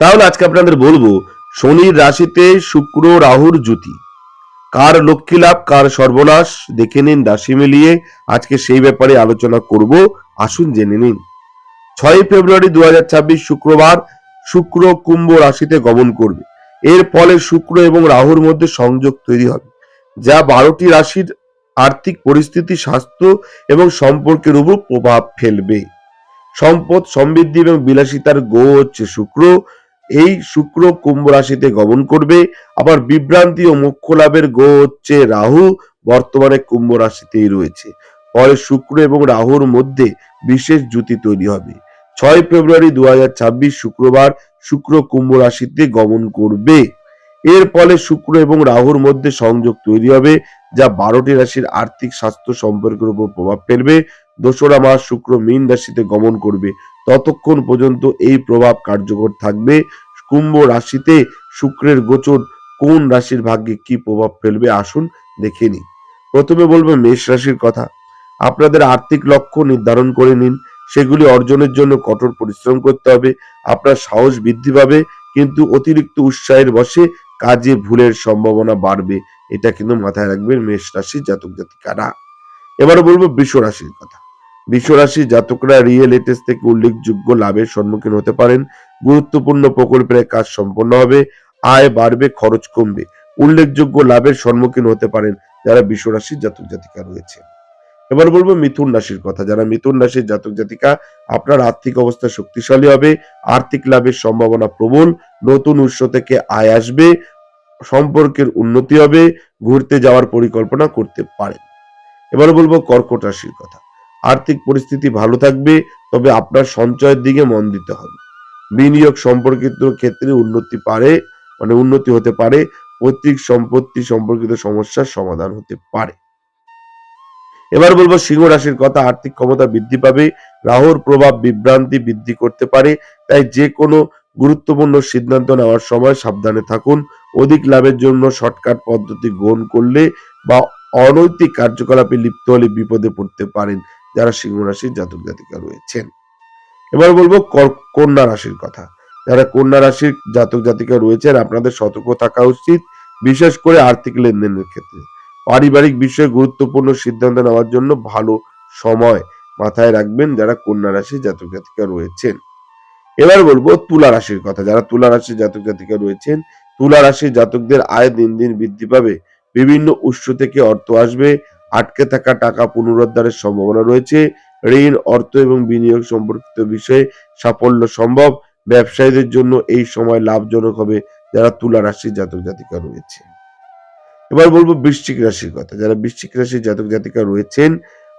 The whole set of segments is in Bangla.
তাহলে আজকে আপনাদের বলব, শনির রাশিতে শুক্র, রাহুর জুতি কার লক্ষ্মী লাভ, কার সর্বনাশ, দেখে নিন, রাশি মিলিয়ে আজকে সেই ব্যাপারে আলোচনা করব, আসুন জেনে নিন। ছয় ফেব্রুয়ারি দু শুক্রবার, শুক্র কুম্ভ রাশিতে গমন করবে। এর ফলে শুক্র এবং রাহুর মধ্যে সংযোগ তৈরি হবে, যা বারোটি রাশির আর্থিক পরিস্থিতি, স্বাস্থ্য এবং সম্পর্কের উপর প্রভাব ফেলবে। সম্পদ সমৃদ্ধি এবং বিলাসিতার গো হচ্ছে শুক্র এই শুক্র কুম্ভ রাশিতে গমন করবে। আবার বিভ্রান্তি ও মোক্ষ লাভের গো হচ্ছে রাহু, বর্তমানে কুম্ভ রাশিতেই রয়েছে। ফলে শুক্র এবং রাহুর মধ্যে বিশেষ জুতি তৈরি হবে। ছয় ফেব্রুয়ারি দু শুক্রবার শুক্র কুম্ভ রাশিতে গমন করবে। এর ফলে শুক্র এবং রাহুর মধ্যে সংযোগ তৈরি হবে, যা বারোটি রাশির আর্থিক স্বাস্থ্য সম্পর্কের উপর প্রভাব ফেলবে। দোসরা মাস শুক্র মীন রাশিতে গমন করবে। ততক্ষণ পর্যন্ত এই প্রভাব কার্যকর থাকবে। কুম্ভ রাশিতে শুক্রের গোচর কোন রাশির ভাগ্যে কি প্রভাব ফেলবে আসুন দেখে নিই। প্রথমে বলব মেষ রাশির কথা। আপনাদের আর্থিক লক্ষ্য নির্ধারণ করে নিন। সেগুলি অর্জনের জন্য কঠোর পরিশ্রম করতে হবে। আপনার সাহস বৃদ্ধি পাবে, কিন্তু অতিরিক্ত উৎসাহের বসে কাজে ভুলের সম্ভাবনা বাড়বে। এটা কিন্তু মাথায় রাখবেন মেষ রাশির জাতক জাতিকারা এবারে বলব বৃষ রাশির কথা। রাশির জাতকরা রিয়েল এটেস থেকে উল্লেখযোগ্য লাভের সম্মুখীন হতে পারেন। গুরুত্বপূর্ণ প্রকল্পের কাজ সম্পন্ন হবে, আয় বাড়বে, খরচ কমবে। উল্লেখযোগ্য লাভের সম্মুখীন হতে পারেন যারা রাশির জাতক জাতিকা রয়েছে। এবার বলব মিথুন রাশির কথা। যারা মিথুন রাশির জাতক জাতিকা, আপনার আর্থিক অবস্থা শক্তিশালী হবে, আর্থিক লাভের সম্ভাবনা প্রবল, নতুন উৎস থেকে আয় আসবে, সম্পর্কের উন্নতি হবে, ঘুরতে যাওয়ার পরিকল্পনা করতে পারেন। এবার বলব কর্কট রাশির কথা। আর্থিক পরিস্থিতি ভালো থাকবে, তবে আপনার সঞ্চয়ের দিকে মন দিতে হবে। বিনিয়োগ সম্পর্কিত ক্ষেত্রে উন্নতি পারে মানে উন্নতি হতে পারে, পৈতৃক সম্পত্তি সম্পর্কিত সমস্যার সমাধান হতে পারে। এবার বলব সিংহ রাশির কথা, আর্থিক ক্ষমতা বৃদ্ধি পাবে, রাহুর প্রভাব বিভ্রান্তি বৃদ্ধি করতে পারে, তাই যে কোনো গুরুত্বপূর্ণ সিদ্ধান্ত নেওয়ার সময় সাবধানে থাকুন। অধিক লাভের জন্য শর্টকাট পদ্ধতি গ্রহণ করলে বা অনৈতিক কার্যকলাপে লিপ্ত হলে বিপদে পড়তে পারেন। যারা সিংহ রাশির জাতক জাতিকা রয়েছেন। এবার বলব কন্যা রাশির কথা। যারা কন্যা রাশির জাতক জাতিকা রয়েছেন, আপনাদের সতর্ক থাকা উচিত, বিশেষ করে আর্থিক লেনদেনের ক্ষেত্রে। পারিবারিক বিষয়ে গুরুত্বপূর্ণ সিদ্ধান্ত নেওয়ার জন্য ভালো সময় মাথায় রাখবেন যারা কন্যা রাশির জাতক জাতিকা রয়েছেন। এবার বলব তুলা রাশির কথা। যারা তুলা রাশির জাতক জাতিকা রয়েছেন, তুলা রাশির জাতকদের আয় দিন দিন বৃদ্ধি পাবে। বিভিন্ন উৎস থেকে অর্থ আসবে আটকে থাকা টাকা পুনরুদ্ধারের সম্ভাবনা রয়েছে। ঋণ, অর্থ এবং বিনিয়োগ সম্পর্কিত বিষয়ে সাফল্য সম্ভব। ব্যবসায়ীদের জন্য এই সময় লাভজনক হবে যারা তুলা রাশির জাতক জাতিকা রয়েছে। এবার বলব বৃশ্চিক রাশির কথা। যারা বৃশ্চিক রাশির জাতক জাতিকা রয়েছেন,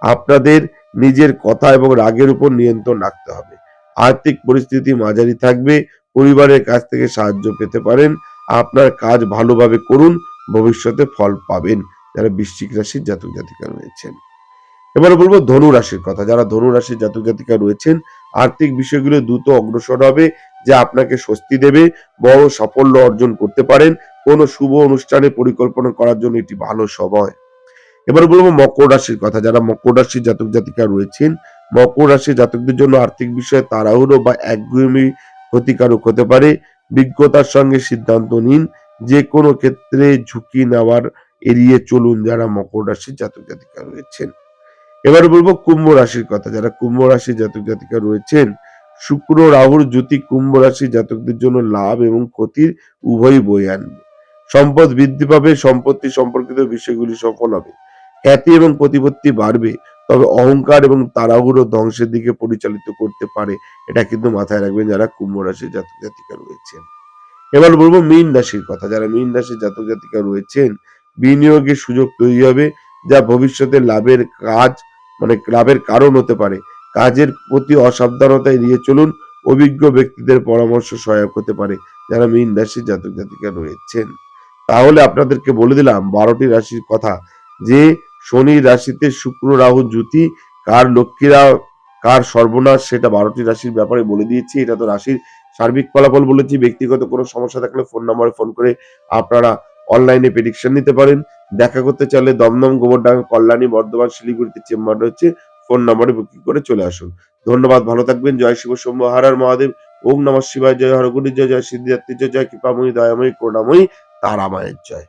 আপনাদের নিজের কথা এবং রাগের উপর নিয়ন্ত্রণ রাখতে হবে। আর্থিক পরিস্থিতি মাঝারি থাকবে, পরিবারের কাছ থেকে সাহায্য পেতে পারেন, আপনার কাজ ভালোভাবে করুন, ভবিষ্যতে ফল পাবেন। যারা বৃশ্চিক রাশির জাতক জাতিকা রয়েছেন। এবার বলব ধনু রাশির কথা। যারা ধনু রাশির জাতক জাতিকা রয়েছেন, আর্থিক বিষয়গুলো দ্রুত অগ্রসর হবে, যা আপনাকে স্বস্তি দেবে, বড় সাফল্য অর্জন করতে পারেন, কোনো শুভ অনুষ্ঠানে পরিকল্পনা করার জন্য এটি ভালো সময়। এবার বলব মকর রাশির কথা। যারা মকর রাশির জাতক জাতিকা রয়েছেন, মকর রাশির জাতকদের জন্য আর্থিক বিষয়ে তাড়াহুড়ো বা একগুমি ক্ষতিকারক হতে পারে। বিজ্ঞতার সঙ্গে সিদ্ধান্ত নিন। যে কোনো ক্ষেত্রে ঝুঁকি নেওয়ার এড়িয়ে চলুন যারা মকর রাশির জাতক জাতিকা রয়েছেন। এবার বলব কুম্ভ রাশির কথা, যারা কুম্ভ রাশির জাতক জাতিকা রয়েছেন, শুক্র, রাহুর জ্যোতি কুম্ভ রাশির জাতকদের জন্য লাভ এবং ক্ষতির উভয়ই বয়ে আনবে। সম্পদ বৃদ্ধি পাবে, সম্পত্তি সম্পর্কিত বিষয়গুলি সফল হবে। খ্যাতি এবং প্রতিপত্তি বাড়বে, তবে অহংকার এবং তাড়াহুড়ো ধ্বংসের দিকে পরিচালিত করতে পারে, এটা কিন্তু মাথায় রাখবেন যারা কুম্ভ রাশির জাতক জাতিকা রয়েছেন। এবার বলব মীন রাশির কথা, যারা মীন রাশির জাতক জাতিকা রয়েছেন বিনিয়োগের সুযোগ তৈরি হবে, যা ভবিষ্যতে লাভের কাজ মানে লাভের কারণ হতে পারে। কাজের প্রতি অসাবধানতা এড়িয়ে চলুন, অভিজ্ঞ ব্যক্তিদের পরামর্শ সহায়ক হতে পারে, যারা মীন রাশির জাতক জাতিকা রয়েছেন। তাহলে আপনাদেরকে বলে দিলাম, বারোটি রাশির কথা, যে শনি রাশিতে শুক্র, রাহু, জ্যোতি, কার লক্ষ্মীরা, কার সর্বনাশ, সেটা বারোটি রাশির ব্যাপারে বলে দিয়েছি। এটা তো রাশির সার্বিক ফলাফল বলেছি, ব্যক্তিগত কোনো সমস্যা থাকলে ফোন নাম্বারে ফোন করে আপনারা অনলাইনে প্রেডিকশন নিতে পারেন। দেখা করতে চাইলে দমদম, গোবরডাঙ্গা, কল্যাণী, বর্ধমান, শিলিগুড়িতে চেম্বার রয়েছে ফোন নম্বরে বুকিং করে চলে আসুন। ধন্যবাদ, ভালো থাকবেন। জয় শিব শম্ভ হর হর মহাদেব। ওম নমঃ শিবায়, জয় হরগুণী জয় জয় সিদ্ধিদাত্রী জয় জয় কৃপাময়ী দয়াময়ী, করুণাময়ী, তারামায়ের জয়।